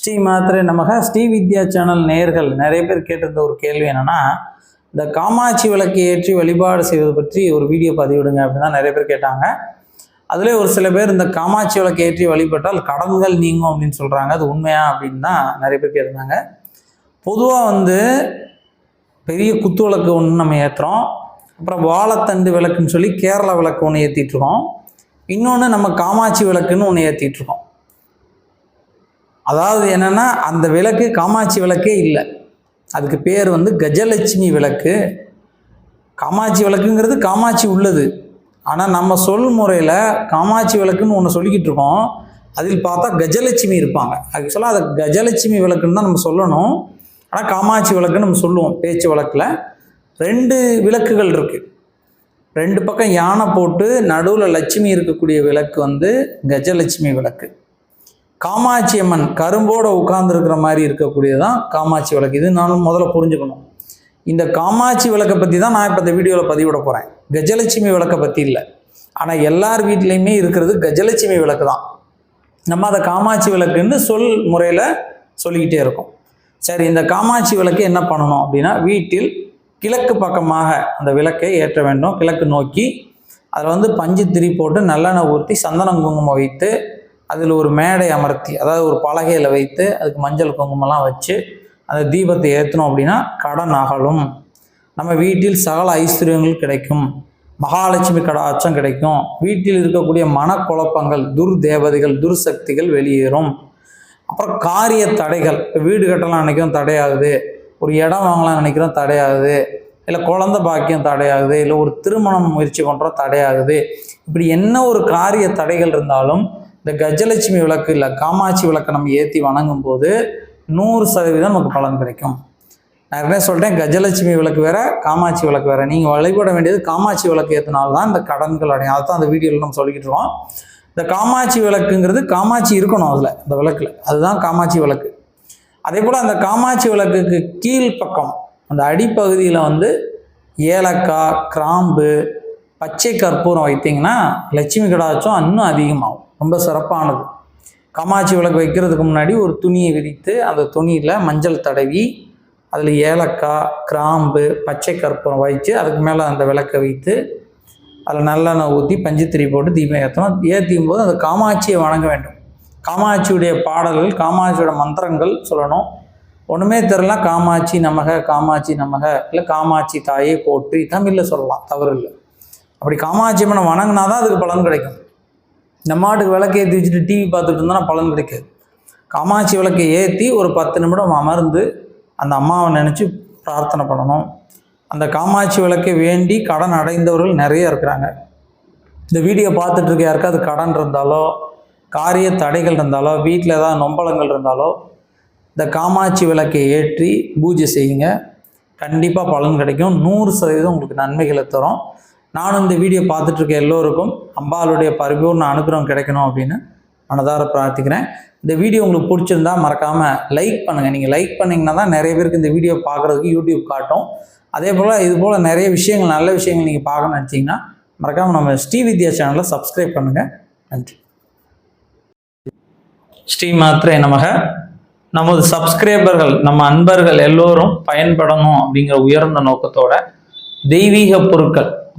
ஸ்ரீ மாத்திரை நமக. ஸ்ரீ வித்யா சேனல் நேயர்கள் நிறைய பேர் கேட்டிருந்த ஒரு கேள்வி என்னன்னா இந்த காமாட்சி விளக்கு ஏற்றி வழிபாடு செய்வது பற்றி ஒரு வீடியோ பதிவிடுங்க அப்படின்னு தான் நிறைய பேர் கேட்டாங்க. அதிலே ஒரு சில பேர் இந்த காமாட்சி விளக்கு ஏற்றி வழிபட்டால் கடன்கள் நீங்கும் அப்படின்னு சொல்கிறாங்க அது உண்மையா அப்படின்னு தான் நிறைய பேர் கேட்டிருந்தாங்க. பொதுவாக வந்து பெரிய குத்து விளக்கு ஒன்று நம்ம ஏற்றுறோம் அப்புறம் வாழைத்தண்டு விளக்குன்னு சொல்லி கேரளா விளக்கு ஒன்று ஏற்றிட்டுருக்கோம் இன்னொன்று நம்ம காமாட்சி விளக்குன்னு ஒன்று ஏற்றிட்டு இருக்கோம். அதாவது என்னென்னா அந்த விளக்கு காமாட்சி விளக்கே இல்லை. அதுக்கு பேர் வந்து கஜலட்சுமி விளக்கு. காமாட்சி விளக்குங்கிறது காமாட்சி உள்ளது. ஆனால் நம்ம சொல் முறையில் காமாட்சி விளக்குன்னு ஒன்று சொல்லிக்கிட்டு இருக்கோம். அதில் பார்த்தா கஜலட்சுமி இருப்பாங்க. ஆக்சுவலாக அதை கஜலட்சுமி விளக்குன்னு தான் நம்ம சொல்லணும். ஆனால் காமாட்சி விளக்குன்னு நம்ம சொல்லுவோம் பேச்சு வழக்கில். ரெண்டு விளக்குகள் இருக்குது ரெண்டு பக்கம் யானை போட்டு நடுவில் லட்சுமி இருக்கக்கூடிய விளக்கு வந்து கஜலட்சுமி விளக்கு. காமாட்சி அம்மன் கரும்போடு உட்கார்ந்துருக்கிற மாதிரி இருக்கக்கூடியதான் காமாட்சி விளக்கு. இது நானும் முதல்ல புரிஞ்சுக்கணும். இந்த காமாட்சி விளக்கை பற்றி தான் நான் இப்போ இந்த வீடியோவில் பதிவிட போகிறேன் கஜலட்சுமி விளக்கை பற்றி இல்லை. ஆனால் எல்லார் வீட்லேயுமே இருக்கிறது கஜலட்சுமி விளக்கு தான். நம்ம அதை காமாட்சி விளக்குன்னு சொல் முறையில் சொல்லிக்கிட்டே இருக்கோம். சரி இந்த காமாட்சி விளக்கு என்ன பண்ணணும் அப்படின்னா வீட்டில் கிழக்கு பக்கமாக அந்த விளக்கை ஏற்ற வேண்டும். கிழக்கு நோக்கி அதில் வந்து பஞ்சு திரி போட்டு நல்லெண்ணெய் ஊற்றி சந்தனம் குங்குமம் வைத்து அதில் ஒரு மேடை அமர்த்தி அதாவது ஒரு பலகையில் வைத்து அதுக்கு மஞ்சள் குங்குமம்லாம் வச்சு அந்த தீபத்தை ஏற்றணும் அப்படின்னா கடன் அகலும். நம்ம வீட்டில் சகல ஐஸ்வர்யங்கள் கிடைக்கும். மகாலட்சுமி கடாட்சம் கிடைக்கும். வீட்டில் இருக்கக்கூடிய மனக்குழப்பங்கள் துர் தேவதைகள் துர்சக்திகள் வெளியேறும். அப்புறம் காரிய தடைகள். இப்போ வீடு கட்டலாம் நினைக்கிறோம் தடையாகுது. ஒரு இடம் வாங்கலாம் நினைக்கிறோம் தடையாகுது. இல்லை குழந்த பாக்கியம் தடையாகுது. இல்லை ஒரு திருமணம் முயற்சி பண்ணுறோம் தடையாகுது. இப்படி என்ன ஒரு காரிய தடைகள் இருந்தாலும் இந்த கஜலட்சுமி விளக்கு இல்லை காமாட்சி விளக்கை நம்ம ஏற்றி வணங்கும் போது நூறு சதவீதம் நமக்கு பலன் கிடைக்கும். நான் என்ன சொல்லிட்டேன் கஜலட்சுமி விளக்கு வேற காமாட்சி விளக்கு வேற. நீங்கள் வழிபட வேண்டியது காமாட்சி விளக்கு ஏற்றினால்தான் இந்த கடன்கள் அடையும். அதை தான் அந்த வீடியோவில் நம்ம சொல்லிக்கிட்டு இருக்கோம். இந்த காமாட்சி விளக்குங்கிறது காமாட்சி இருக்கணும் அதில் இந்த விளக்கில். அதுதான் காமாட்சி விளக்கு. அதே போல் அந்த காமாட்சி விளக்குக்கு கீழ் பக்கம் அந்த அடிப்பகுதியில் வந்து ஏலக்காய் கிராம்பு பச்சை கற்பூரம் வைத்தீங்கன்னா லட்சுமி கடாச்சம் இன்னும் அதிகமாகும். ரொம்ப சிறப்பானது. காமாட்சி விளக்கு வைக்கிறதுக்கு முன்னாடி ஒரு துணியை விரித்து அந்த துணியில் மஞ்சள் தடவி அதில் ஏலக்காய் கிராம்பு பச்சை கற்பூரம் வைத்து அதுக்கு மேலே அந்த விளக்கை வைத்து அதில் நல்லெண்ணெய் ஊற்றி பஞ்சுத்திரி போட்டு தீபம் ஏற்றணும் ஏற்றியும் போது அந்த காமாட்சியை வணங்க வேண்டும். காமாட்சியுடைய பாடல்கள் காமாட்சியோட மந்திரங்கள் சொல்லணும். ஒன்றுமே தெரில காமாட்சி நமக காமாட்சி நமக இல்லை காமாட்சி தாயே போற்றி தமிழில் சொல்லலாம் தவறு இல்லை. அப்படி காமாட்சி அம்மனை வணங்கினா தான் அதுக்கு பலன் கிடைக்கும். நம்ம மாட்டுக்கு விளக்கு ஏற்றி வச்சுட்டு டிவி பார்த்துட்டு இருந்தால் பலன் கிடைக்காது. காமாட்சி விளக்கை ஏற்றி ஒரு பத்து நிமிடம் அமர்ந்து அந்த அம்மாவை நினச்சி பிரார்த்தனை பண்ணணும். அந்த காமாட்சி விளக்கை வேண்டி கடன் அடைந்தவர்கள் நிறைய இருக்கிறாங்க. இந்த வீடியோ பார்த்துட்டு இருக்க யாருக்காவது கடன் இருந்தாலோ காரிய தடைகள் இருந்தாலோ வீட்டில் ஏதாவது நொம்பலங்கள் இருந்தாலோ இந்த காமாட்சி விளக்கை ஏற்றி பூஜை செய்யுங்க. கண்டிப்பாக பலன் கிடைக்கும். நூறு சதவீதம் உங்களுக்கு நன்மைகளை தரும். நானும் இந்த வீடியோ பார்த்துட்ருக்க எல்லோருக்கும் அம்பாளுடைய பரிபூர்ண அனுகிரகம் கிடைக்கணும் அப்படின்னு மனதார பிரார்த்திக்கிறேன். இந்த வீடியோ உங்களுக்கு பிடிச்சிருந்தா மறக்காமல் லைக் பண்ணுங்கள் நீங்கள் லைக் பண்ணிங்கன்னா தான் நிறைய பேருக்கு இந்த வீடியோ பார்க்குறதுக்கு யூடியூப் காட்டும். அதே போல் இது போல் நிறைய விஷயங்கள் நல்ல விஷயங்கள் நீங்கள் பார்க்கணும்னு நினச்சிங்கன்னா மறக்காமல் நம்ம ஸ்ரீ வித்யா சேனலை சப்ஸ்கிரைப் பண்ணுங்கள் நன்றி. ஸ்ரீ மாத்திரை நமக. நமது சப்ஸ்கிரைபர்கள் நம்ம அன்பர்கள் எல்லோரும் பயன்படணும் அப்படிங்கிற உயர்ந்த நோக்கத்தோட தெய்வீக பொருட்கள்